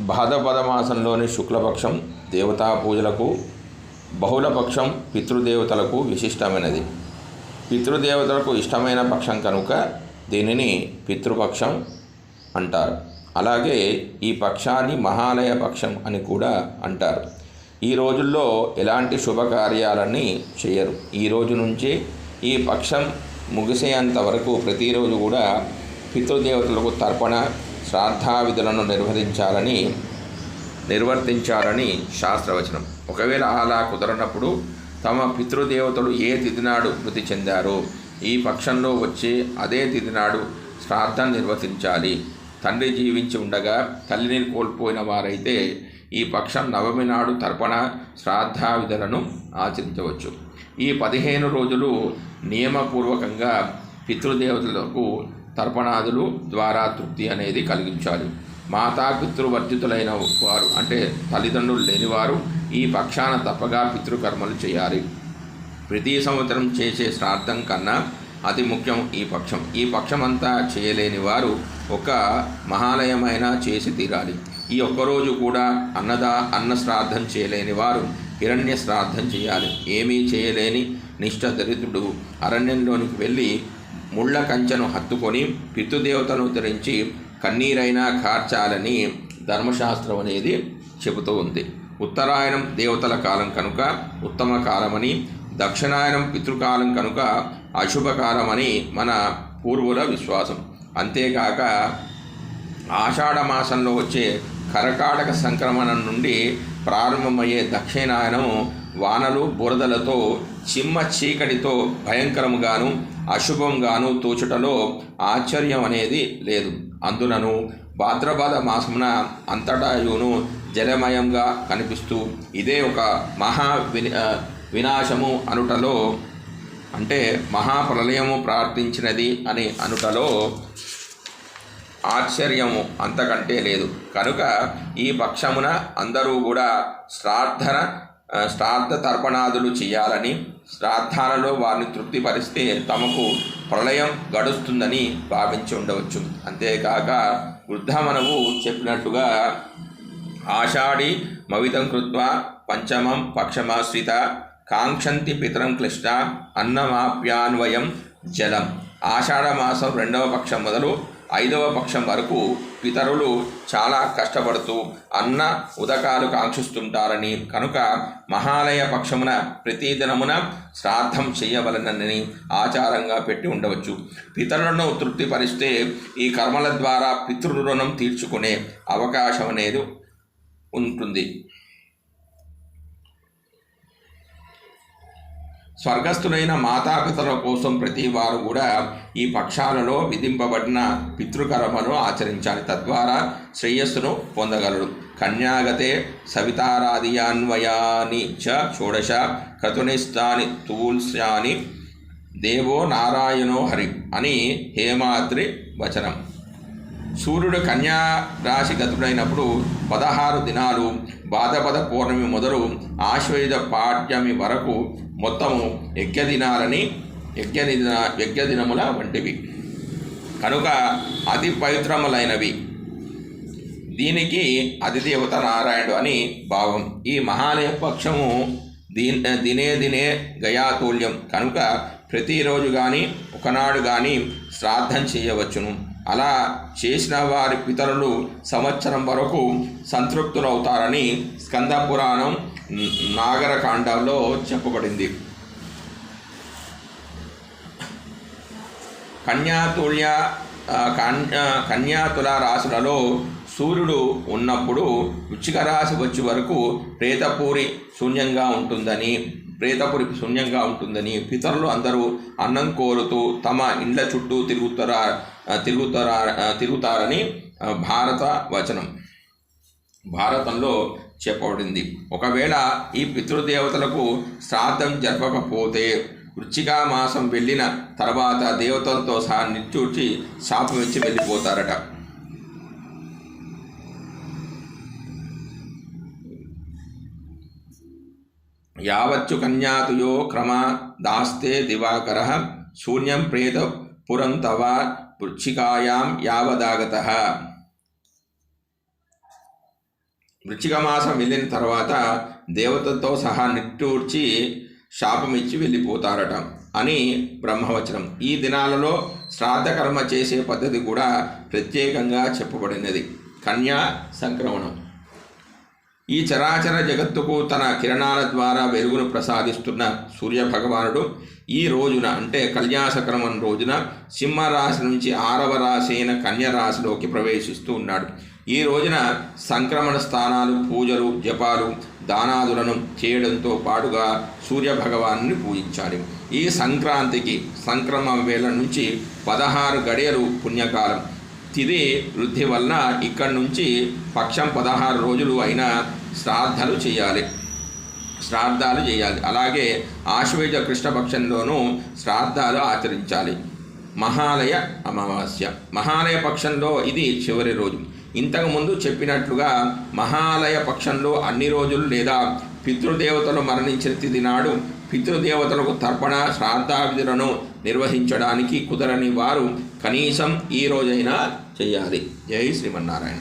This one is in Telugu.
భాద్రపద మాసంలోని శుక్లపక్షం దేవతా పూజలకు బహుళపక్షం పితృదేవతలకు విశిష్టమైనది. పితృదేవతలకు ఇష్టమైన పక్షం కనుక దీనిని పితృపక్షం అంటారు. అలాగే ఈ పక్షాన్ని మహాలయ పక్షం అని కూడా అంటారు. ఈ రోజుల్లో ఎలాంటి శుభకార్యాలని చేయరు. ఈ రోజు నుంచి ఈ పక్షం ముగిసేంత వరకు ప్రతిరోజు కూడా పితృదేవతలకు తర్పణ శ్రాద్ధావిధులను నిర్వహించాలని నిర్వర్తించాలని శాస్త్రవచనం. ఒకవేళ అలా కుదరనప్పుడు తమ పితృదేవతలు ఏ తిథినాడు మృతి చెందారో ఈ పక్షంలో వచ్చి అదే తిథినాడు శ్రాద్ధం నిర్వర్తించాలి. తండ్రి జీవించి ఉండగా తల్లిని కోల్పోయిన వారైతే ఈ పక్షం నవమి నాడు తర్పణ శ్రాద్ధావిధులను ఆచరించవచ్చు. ఈ పదిహేను రోజులు నియమపూర్వకంగా పితృదేవతలకు తర్పణాదులు ద్వారా తృప్తి అనేది కలిగించాలి. మాతాపితృవర్జితులైన వారు అంటే తల్లిదండ్రులు లేనివారు ఈ పక్షాన తప్పగా పితృకర్మలు చేయాలి. ప్రతి సంవత్సరం చేసే శ్రాద్ధం కన్నా అతి ముఖ్యం ఈ పక్షం. ఈ పక్షమంతా చేయలేని వారు ఒక మహాలయమైన చేసి తీరాలి. ఈ ఒక్కరోజు కూడా అన్నదా అన్న శ్రాద్ధం చేయలేని వారు హిరణ్య శ్రాద్ధం చేయాలి. ఏమీ చేయలేని నిష్ఠ దరిద్రుడు అరణ్యంలోనికి వెళ్ళి ముళ్ళ కంచెను హత్తుకొని పితృదేవతను ధరించి కన్నీరైనా కార్చాలని ధర్మశాస్త్రం అనేది చెబుతూ ఉంది. ఉత్తరాయణం దేవతల కాలం కనుక ఉత్తమ కాలమని దక్షిణాయనం పితృకాలం కనుక అశుభకాలమని మన పూర్వుల విశ్వాసం. అంతేకాక ఆషాఢ మాసంలో వచ్చే కరకాటక సంక్రమణం నుండి ప్రారంభమయ్యే దక్షిణాయనం వానలు బురదలతో చిమ్మ చీకటితో భయంకరముగాను అశుభంగాను తోచుటలో ఆశ్చర్యం అనేది లేదు. అందునను భాద్రపద మాసమున అంతటాయును జలమయంగా కనిపిస్తూ ఇదే ఒక మహా విని వినాశము అనుటలో అంటే మహాప్రలయము ప్రార్థించినది అని అనుటలో ఆశ్చర్యము అంతకంటే లేదు. కనుక ఈ పక్షమున అందరూ కూడా శ్రార్థన శ్రాద్ధ తర్పణాదులు చేయాలని శ్రాద్ధాలలో వారిని తృప్తిపరిస్తే తమకు ప్రళయం గడుస్తుందని భావించి ఉండవచ్చు. అంతేకాక వృద్ధమనవు చెప్పినట్టుగా ఆషాఢి మవితం కృత్వా పంచమం పక్షమాశ్రిత కాంక్షంతి పితరం క్లిష్ట అన్నమాప్యాన్వయం జలం. ఆషాఢ మాసం రెండవ పక్షం మొదలు ఐదవ పక్షం వరకు పితరులు చాలా కష్టపడుతూ అన్న ఉదకాలు కాంక్షిస్తుంటారని కనుక మహాలయ పక్షమున ప్రతిదినమున శ్రాద్ధం చేయవలనని ఆచారంగా పెట్టి ఉండవచ్చు. పితరులను తృప్తిపరిస్తే ఈ కర్మల ద్వారా పితృ రుణం తీర్చుకునే అవకాశం అనేది ఉంటుంది. స్వర్గస్థులైన మాతాపితల కోసం ప్రతి వారు కూడా ఈ పక్షాలలో విధింపబడిన పితృకర్మను ఆచరించాలి. తద్వారా శ్రేయస్సును పొందగలరు. కన్యాగతే సవితారాదియాన్వయాని చ షోడశ క్రతునిస్తాని తూల్స్యాని దేవో నారాయణో హరి అని హేమాద్రి వచనం. సూర్యుడు కన్యా రాశి గతుడైనప్పుడు పదహారు దినాలు బాధపద పౌర్ణమి మొదలు ఆశ్వయుధ పాడ్యమి వరకు మొత్తము యజ్ఞదినాలని యజ్ఞదిన యజ్ఞదినముల వంటివి. కనుక అతి పవిత్రములైనవి. దీనికి అతిదేవత నారాయణుడు అని భావం. ఈ మహాలయ పక్షము దీన్ దినే దినే గయాతుల్యం. కనుక ప్రతిరోజు కానీ ఒకనాడు కానీ శ్రాద్ధం చేయవచ్చును. అలా చేసిన వారి పితరులు సంవత్సరం వరకు సంతృప్తులవుతారని స్కంద పురాణం నాగరకాండంలో చెప్పబడింది. కన్యాతుల్య కన్యాతుల రాశులలో సూర్యుడు ఉన్నప్పుడు వృచ్చిక రాశి వచ్చే వరకు ప్రేతపూరి శూన్యంగా ఉంటుందని ప్రేతపురి శూన్యంగా ఉంటుందని పితరులు అందరూ అన్నం కోరుతూ తమ ఇండ్ల చుట్టూ తిరుగుతారా తిరుగుతారా తిరుగుతారని భారత వచనం. భారతంలో చెప్పబడింది. ఒకవేళ ఈ పితృదేవతలకు శ్రాద్ధం జరపకపోతే వృచ్చికా మాసం వెళ్ళిన తర్వాత దేవతలతో సహా నిట్టూర్చి శాపం ఇచ్చి వెళ్ళిపోతారట. యావచ్చు కన్యాతుయో క్రమ దాస్తే దివాకర శూన్యం ప్రేత పురంతవా వృచ్చికాయాం యావదాగత. వృచ్చిక మాసం వెళ్ళిన తర్వాత దేవతతో సహా నిట్టూర్చి శాపమిచ్చి వెళ్ళిపోతారట అని బ్రహ్మవచనం. ఈ దినాలలో శ్రాద్ధకర్మ చేసే పద్ధతి కూడా ప్రత్యేకంగా చెప్పబడినది. కన్యా సంక్రమణం. ఈ చరాచర జగత్తుకు తన కిరణాల ద్వారా వెలుగును ప్రసాదిస్తున్న సూర్యభగవానుడు ఈ రోజున అంటే కళ్యాసక్రమం రోజున సింహరాశి నుంచి ఆరవ రాశి అయిన కన్యరాశిలోకి ప్రవేశిస్తూ ఉన్నాడు. ఈ రోజున సంక్రమణ స్థానాలు పూజలు జపాలు దానాదులను చేయడంతో పాటుగా సూర్యభగవాను పూజించాలి. ఈ సంక్రాంతికి సంక్రమ వేళ నుంచి పదహారు గడియలు పుణ్యకాలం. తిది వృద్ధి వలన ఇక్కడి నుంచి పక్షం పదహారు రోజులు అయినా శ్రాద్ధాలు చేయాలి. శ్రాద్ధాలు చేయాలి. అలాగే ఆశ్వేజ కృష్ణపక్షంలోనూ శ్రాద్ధాలు ఆచరించాలి. మహాలయ అమావాస్య. మహాలయ పక్షంలో ఇది చివరి రోజు. ఇంతకుముందు చెప్పినట్లుగా మహాలయ పక్షంలో అన్ని రోజులు లేదా పితృదేవతలు మరణించిన తిది నాడు పితృదేవతలకు తర్పణ శ్రాద్ధావిధులను నిర్వహించడానికి కుదరని వారు కనీసం ఈ రోజైనా చేయాలి. జై శ్రీమన్నారాయణ.